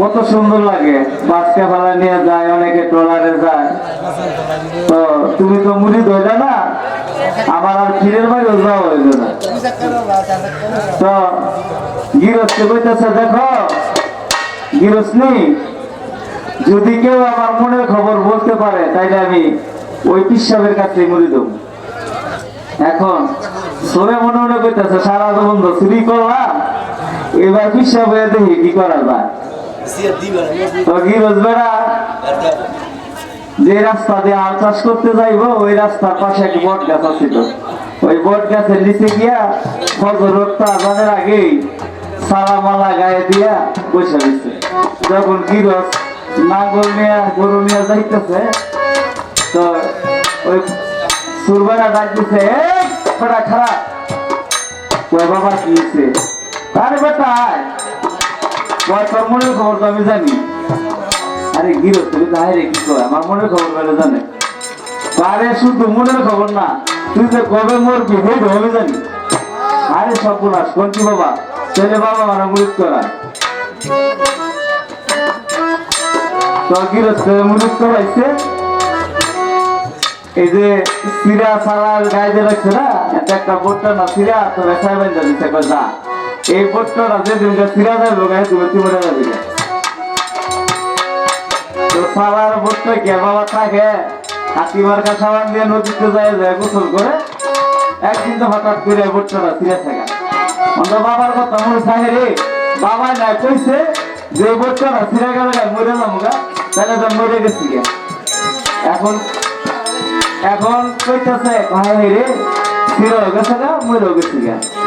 কত সুন্দর লাগে। বাসকা ফেলা নিয়ে যায়, অনেকে ট্রলারে যায়। তো তুমি তো মুড়ি ধরলে না আমার আর ফিরের বাড়িও যাওয়া হইল না। তো গিরস্তে কইতেছে, দেখো গিরসনি যদি কেউ আমার মনের খবর বলতে পারে, তাইলে আমি ওই পিসাবের কাছে মুড়ি দেবো। এখন সরে মনে মনে করতেছে সারা জীবন তো করলাম, এবার পিসাব দেখি কি করা যায় তো গিরস বেড়া যে রাস্তা দিয়ে আল চাষ করতে যাইবো, ওই রাস্তার পাশে এক বট গাছ আছিল ওই বট গাছের নিচে গিয়া ফজর রক্তা আজানের আগেই সারা মালা গায়ে দিয়া বসে দিচ্ছে যখন গিরস নাঙ্গল নিয়ে গরু নিয়ে যাইতেছে, তো ওই সুরবেলা ডাক দিছে বেটা খারাপ। কয়, বাবা, কি আরে বেটা তোর মনের খবর তো আমি জানি। আরে গিরস তুমি তো হায় রে কি কয় আমার মনের খবর বেলে জানে। আরে শুধু মনের খবর না, তুই তো কবে মরবি হই আমি জানি। আরে সর্বনাশ, কোন কি বাবা? ছেলে বাবা মানে মুরিদ করা তো গিরস মুরিদ করাইছে এই যে সিরা সালার গায়ে যে রাখছে না, একটা বোটটা না, সিরা তো রেখায় বেঁধে দিচ্ছে যা। এই না যে তুমি সিরা যাবে তুমি তুমি না। তো সালার বোটটা কে? বাবা থাকে। হাতি মার্কা সাবান দিয়ে নদীতে যায় যায় গোসল করে। একদিন তো হঠাৎ করে না সিরা থাকে অন্ত বাবার কথা মনে থাকে রে, বাবা না কইছে, যে না সিরা গেলে মরে যাব গা। তাহলে তো মরে গেছি গে। এখন এখন কইতাছে ভাই রে হয়ে গেছে গা মরেও গেছি গা।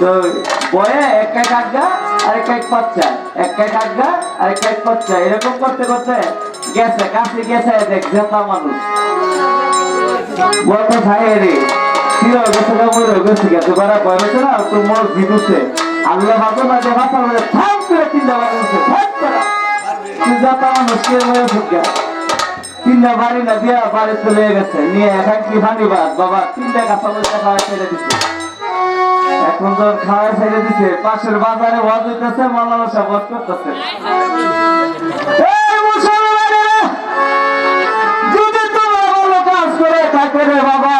তো বয়ে এক এক আর এক এক এক আর এক এক এরকম করতে করতে গেছে, কাছে গেছে দেখ জেতা মানুষ। ভাই রে না? না থাম করে বাড়ি না চলে গেছে। নিয়ে এখন কি ভাঙিবাদ বাবা, তিনটা মরিচা খাওয়া ছেড়ে দিছে। এখন তো খাওয়া ছেড়ে দিছে। পাশের বাজারে ওয়াজ মাল্লা বসা বধ করতেছে। করে থাকো রে বাবা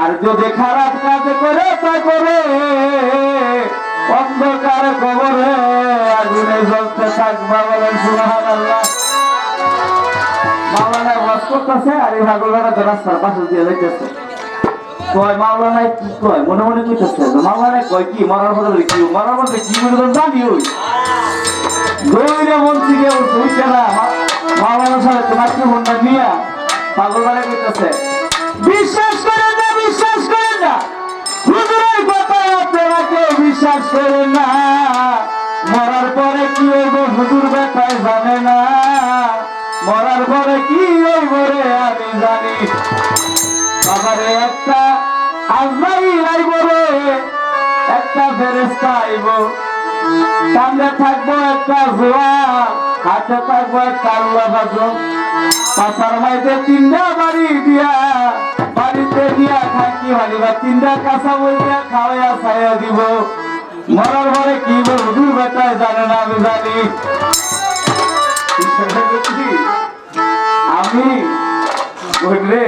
আর যদি খারাপ কাজ করে তা করে অন্ধকার কবরে আগুনে জ্বলতে থাকবা বলেন সুবহানাল্লাহ। ওয়াজ করতেছে আর এই ভাগলরা তো রাস্তার পাশে দিয়ে যাইতেছে। কয় মাওলানা কি কয়? মনে মনে কইতেছে কয় কি? মরার বদলে কি? মরার বদলে কি? বলে তো জানি ওই। মন উঠছে না মাওলানা সাহেব তোমার কি পাগলরা কইতেছে, বিশ্বাস করে না, বিশ্বাস করে না। হুজুরের কথা আপনারা কেউ বিশ্বাস না। মরার পরে কি হইব হুজুর ব্যাপারে জানে না। মরার পরে কি হইব রে আমি জানি। বাবারে একটা আজরাই আইব রে, একটা ফেরেস্তা আইব। সামনে থাকব একটা জোয়া, হাতে থাকব একটা আল্লাহ বাজন পাশার মাইতে তিনটা বাড়ি দিয়া, বাড়িতে দিয়া থাকি হালিবা তিনটা কাঁচা বই দিয়া খাওয়াইয়া ছাইয়া দিব। মরার পরে কি বলব বেটায় জানে না, আমি জানি। আমি বুঝলে?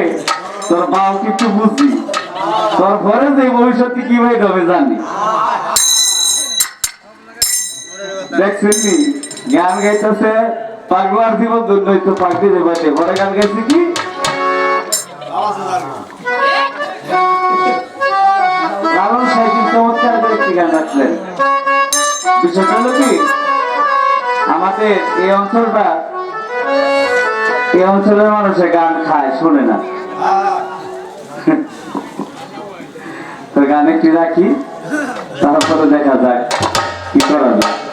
তোর বাবা কিছু বুঝি তোর ঘরে যে ভবিষ্যতে কি ভাই হবে জানি। দেখছেন নি? গান গাইতেছে পাগলার জীবন জন্য তো পাগলি দেবাতে পরে গান গাইছে কি? কারণ একটি কি? আমাদের এই অঞ্চলটা অঞ্চলের মানুষের গান খায়, শুনে না। তো গান একটি রাখি? তারপরে দেখা যায় কি করা যায়।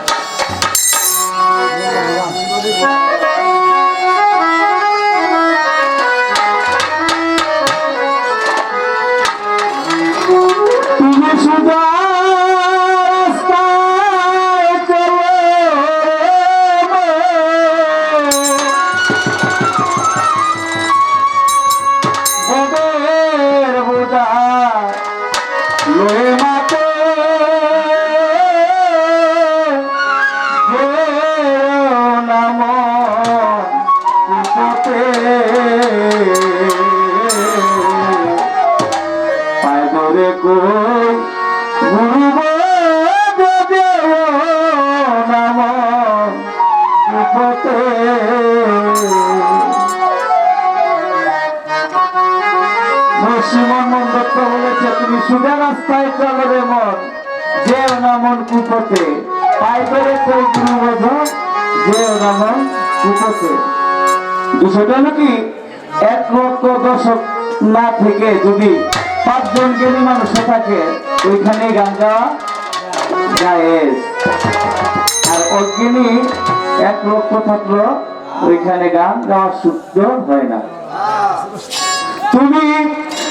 নরসিংহ দত্ত বলেছে তুমি সুদা রাস্তায় চলো মন। যেও না মন কুপতে। পাই করে কই গুরু বোঝো, যেও না মন কুপতে। বিষয়টা কি, এক লক্ষ দশক না থেকে যদি পাঁচজন জ্ঞানী মানুষ থাকে ওইখানে গান গাওয়া জায়েজ। আর অজ্ঞানী এক লক্ষ থাকল, ওইখানে গান গাওয়া শুদ্ধ হয় না। তুমি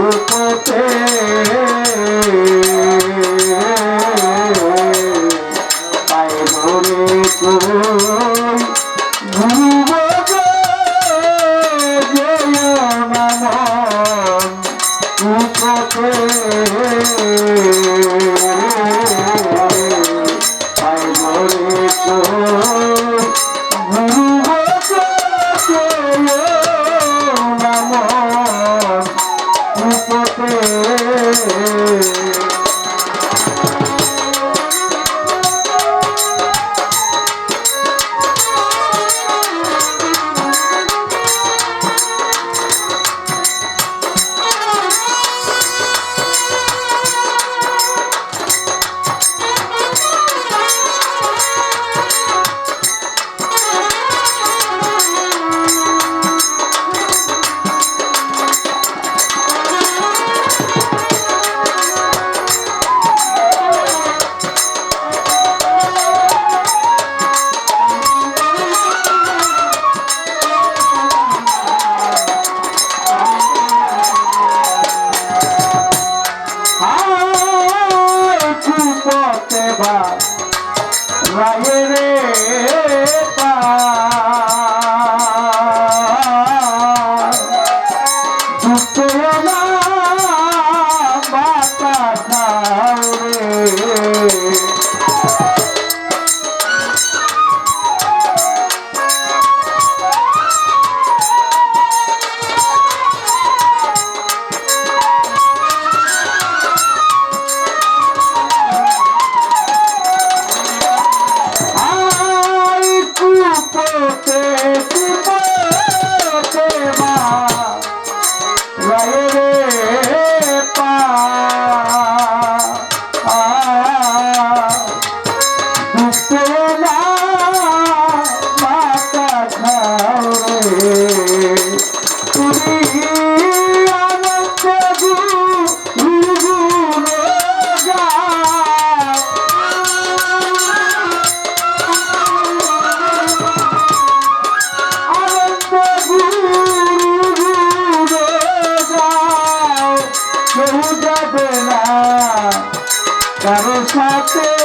রূপতে কারও সাথে